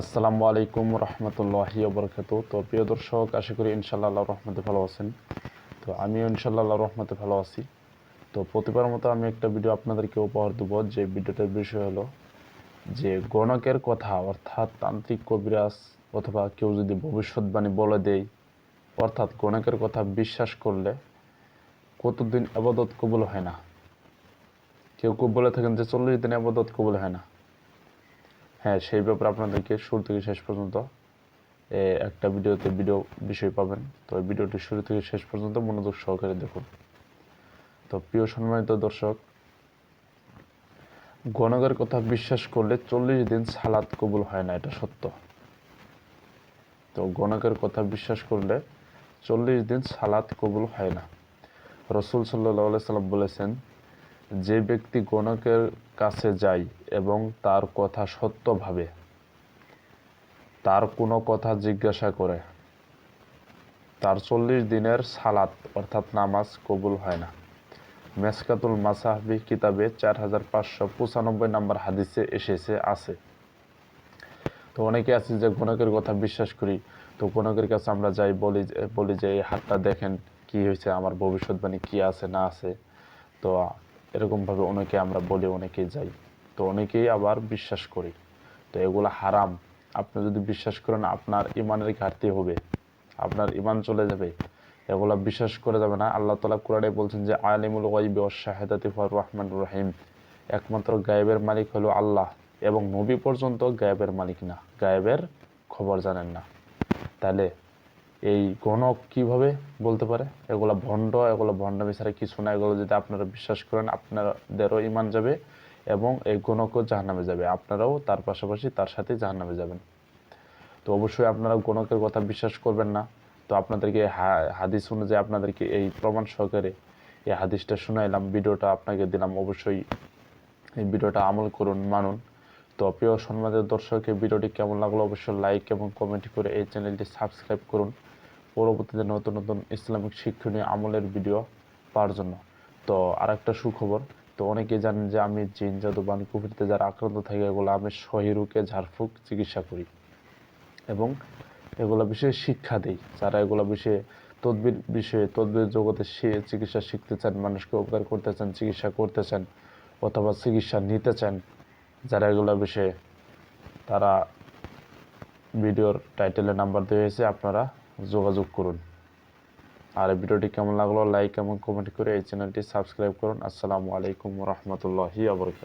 আসসালামু আলাইকুম রহমতুল্লাহি বরকাত তো প্রিয় দর্শক, আশা করি ইনশাল্লাহ রহমতে ভালো আছেন। তো আমিও ইনশাল্লাহ রহমতে ভালো আছি। তো প্রতিবার মতো আমি একটা ভিডিও আপনাদেরকে উপহার দেবো, যে ভিডিওটার বিষয় হলো যে গণকের কথা, অর্থাৎ তান্ত্রিক কবিরাজ অথবা কেউ যদি ভবিষ্যৎবাণী বলে দেয়, অর্থাৎ গণকের কথা বিশ্বাস করলে কতদিন আবাদত কবুল হয় না? কেউ কেউ বলে থাকেন যে চল্লিশ দিন আবাদত কবুল হয় না। হ্যাঁ সেই ব্যাপারে আপনাদেরকে শুরু থেকে শেষ পর্যন্ত একটা ভিডিওতে ভিডিও বিষয় পাবেন। তো ভিডিওটি শুরু থেকে শেষ পর্যন্ত মনোযোগ সহকারে দেখুন। তো প্রিয় সম্মানিত দর্শক, গণকের কথা বিশ্বাস করলে চল্লিশ দিন সালাদ কবুল হয় না, এটা সত্য। তো গণকের কথা বিশ্বাস করলে চল্লিশ দিন সালাদ কবুল হয় না। রসুল সাল্লাহ সাল্লাম বলেছেন যে ব্যক্তি গণকের কাছে যায় এবং তার কথা সত্য ভাবে, তার কোনো কথা জিজ্ঞাসা করে, তার চল্লিশ দিনের সালাত, অর্থাৎ নামাজ, কবুল হয় না। মেসকাতুল মাসাহবি কিতাবে চার হাজার পাঁচশো পঁচানব্বই নম্বর হাদিসে এসেছে, আছে। তো অনেকে আছে যে গণকের কথা বিশ্বাস করি, তো গণকের কাছে আমরা যাই, বলি বলি যে, এই হাতটা দেখেন, কি হয়েছে? আমার ভবিষ্যৎবাণী কি আছে, না আছে? তো এরকমভাবে অনেকে আমরা বলি অনেকেই যাই। তো অনেকেই আবার বিশ্বাস করি। তো এগুলো হারাম। আপনি যদি বিশ্বাস করেন আপনার ইমানের ঘাটতি হবে। আপনার ইমান চলে যাবে। এগুলা বিশ্বাস করে যাবে না। আল্লাহ তালা কোরআনে বলছেন যে, আলিমুল ওয়াইবি ও শাহেদাতি ফর রহমান রহিম। একমাত্র গায়েবের মালিক হলো আল্লাহ এবং নবী পর্যন্ত গায়েবের মালিক না। গায়েবের খবর জানেন না। তাহলে এই গণক কীভাবে বলতে পারে? এগুলো ভণ্ড, এগুলো ভণ্ডামি ছাড়া কিছু না। এগুলো যদি আপনারা বিশ্বাস করেন, আপনাদেরও ইমান যাবে এবং এই গণকও জাহান্নামে যাবে। আপনারাও তার পাশাপাশি তার সাথে জাহান্নামে যাবেন। তো অবশ্যই আপনারা গণকের কথা বিশ্বাস করবেন না। তো আপনাদেরকে হাদিস অনুযায়ী আপনাদেরকে এই প্রমাণ সহকারে এই হাদিসটা শোনাইলাম, ভিডিওটা আপনাকে দিলাম। অবশ্যই এই ভিডিওটা আমল করুন, মানুন। তো প্রিয় সম্মানিত দর্শক, এই ভিডিওটি কেমন লাগল? অবশ্যই লাইক এবং কমেন্ট করে এই চ্যানেলটি সাবস্ক্রাইব করুন। পরবর্তীতে নতুন নতুন ইসলামিক শিক্ষণীয় আমলের ভিডিও পাওয়ার জন্য। তো আরেকটা সুখবর, তো অনেকে জানেন যে আমি জিন জাদু বান কুফরিতে যারা আক্রান্ত থাকে, এগুলো আমি সহিরুকে ঝাড়ফুঁক চিকিৎসা করি। এবং এগুলো বিষয়ে শিক্ষা দিই। যারা এগুলো বিষয়ে তদবির বিষয়ে তদবির জগতে সে- চিকিৎসা শিখতে চান, মানুষকে উপকার করতে চান, চিকিৎসা করতে চান, অথবা চিকিৎসা নিতে চান, যারা এগুলো বিষয়ে তারা ভিডিওর টাইটেলের নাম্বার দেওয়া হয়েছে, আপনারা যোগাযোগ করুন। আর ভিডিওটি কেমন লাগল লাইক এবং কমেন্ট করে এই চ্যানেলটি সাবস্ক্রাইব করুন। আসসালামু আলাইকুম রহমতুল্লাহি আবরকাত